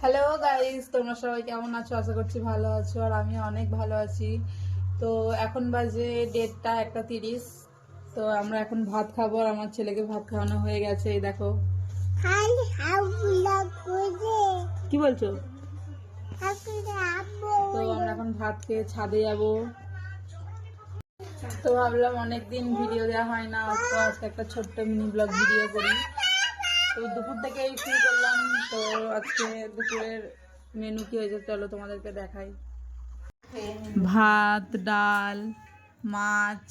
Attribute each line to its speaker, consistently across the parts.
Speaker 1: Hello guys তোমরা সবাই কেমন আছো? আশা করছি ভালো আছো আর আমি অনেক ভালো আছি। তো এখন বাজে ডেটটা একটা তিরিশ। তো আমরা এখন ভাত খাব আর আমার ছেলেকে ভাত খাওয়ানো হয়ে গেছে এই দেখো। কি বলছো? তো আমরা এখন ভাত খেয়ে ছাদে যাব। তো ভাবলাম অনেকদিন ভিডিও দেওয়া হয় না তো আজকে একটা ছোট্ট মিনি ব্লগ ভিডিও করি। তো দুপুর থেকেই শুরু করলাম তো আজকে দুপুরের মেনু কি হয়েছে চলো তোমাদেরকে দেখাই ভাত ডাল মাছ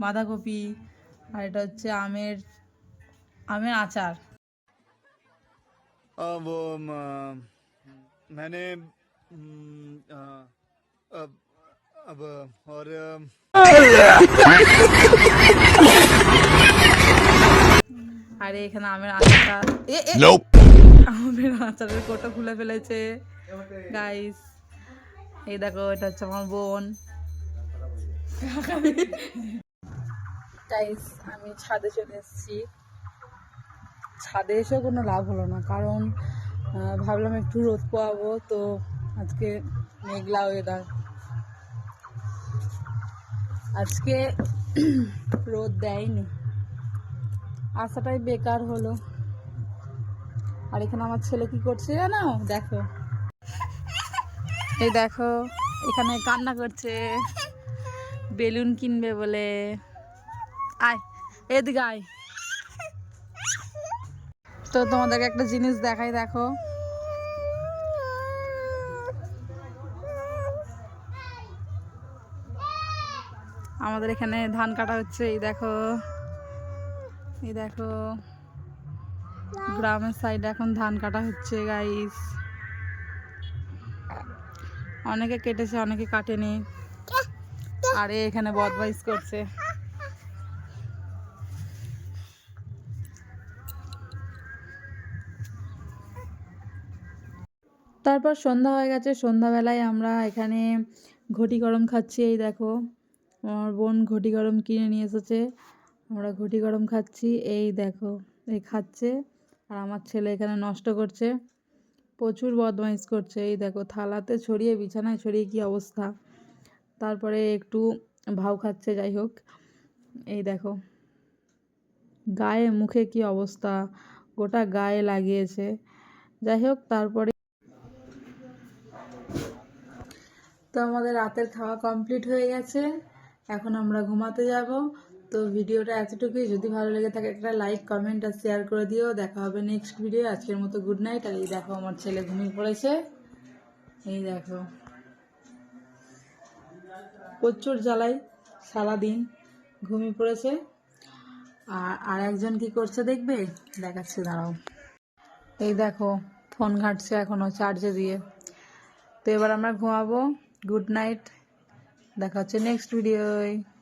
Speaker 1: বাঁধাকপি আর এটা হচ্ছে আমের আমের আচার
Speaker 2: आ, वो म, मैंने म, आ, अब अब और अ,
Speaker 1: আর এখানে আমের আচারটা আমের আচারের কোটা খুলে ফেলেছে। গাইস এই দেখো এটা হচ্ছে আমার বোন। গাইস আমি ছাদে চলে এসেছি। ছাদে এসেও কোনো লাভ হলো না কারণ ভাবলাম একটু রোদ পোয়াবো তো আজকে মেঘলা ওয়েদার আজকে রোদ দেয়নি। আসাটাই বেকার হলো। আর এখানে আমার ছেলে কি করছে জানো? দেখো। এই দেখো, এখানে কান্না করছে। বেলুন কিনবে বলে। আয়, এদিকে আয়। তো তোমাদেরকে একটা জিনিস দেখাই, দেখো। আমাদের এখানে ধান কাটা হচ্ছে, এই দেখো। এই দেখো, গ্রামের সাইডে এখন ধান কাটা হচ্ছে গাইস অনেকে কেটেছে, অনেকে কাটেনি। আর এখানে বদমাইশ করছে। তারপর সন্ধ্যা হয়ে গেছে। সন্ধ্যাবেলায় আমরা এখানে ঘটি গরম খাচ্ছি, এই দেখো। আমার বোন ঘটি গরম কিনে নিয়ে এসেছে। আমরা ঘটি গরম খাচ্ছি, এই দেখো, এই খাচ্ছে, আর আমার ছেলে এখানে নষ্ট করছে, প্রচুর বদমাইশ করছে, এই দেখো, থালাতে ছড়িয়ে, বিছানায় ছড়িয়ে কি অবস্থা? তারপরে একটু ভাও খাচ্ছে, যাই হোক, এই দেখো, গায়ে, মুখে কি অবস্থা? গোটা গায়ে লাগিয়েছে, যাই হোক, তারপরে তো আমাদের রাতের খাওয়া কমপ্লিট হয়ে গেছে, এখন আমরা ঘুমাতে যাব তো ভিডিওটা এতটুকুই। যদি ভালো লেগে থাকে একটা লাইক, কমেন্ট আর শেয়ার করে দিও। দেখা হবে নেক্সট ভিডিও। আজকের মতো গুড নাইট। আর এই দেখো আমার ছেলে ঘুমিয়ে পড়েছে। এই দেখো। প্রচুর জ্বালাই সারাদিন ঘুমিয়ে পড়েছে। আর আর একজন কি করছে দেখবে? দেখাচ্ছে, দাঁড়াও। এই দেখো, ফোন ঘাঁটছে এখনও চার্জে দিয়ে। তো এবার আমরা ঘুমাবো। Good night. দেখা হচ্ছে নেক্সট ভিডিওয়।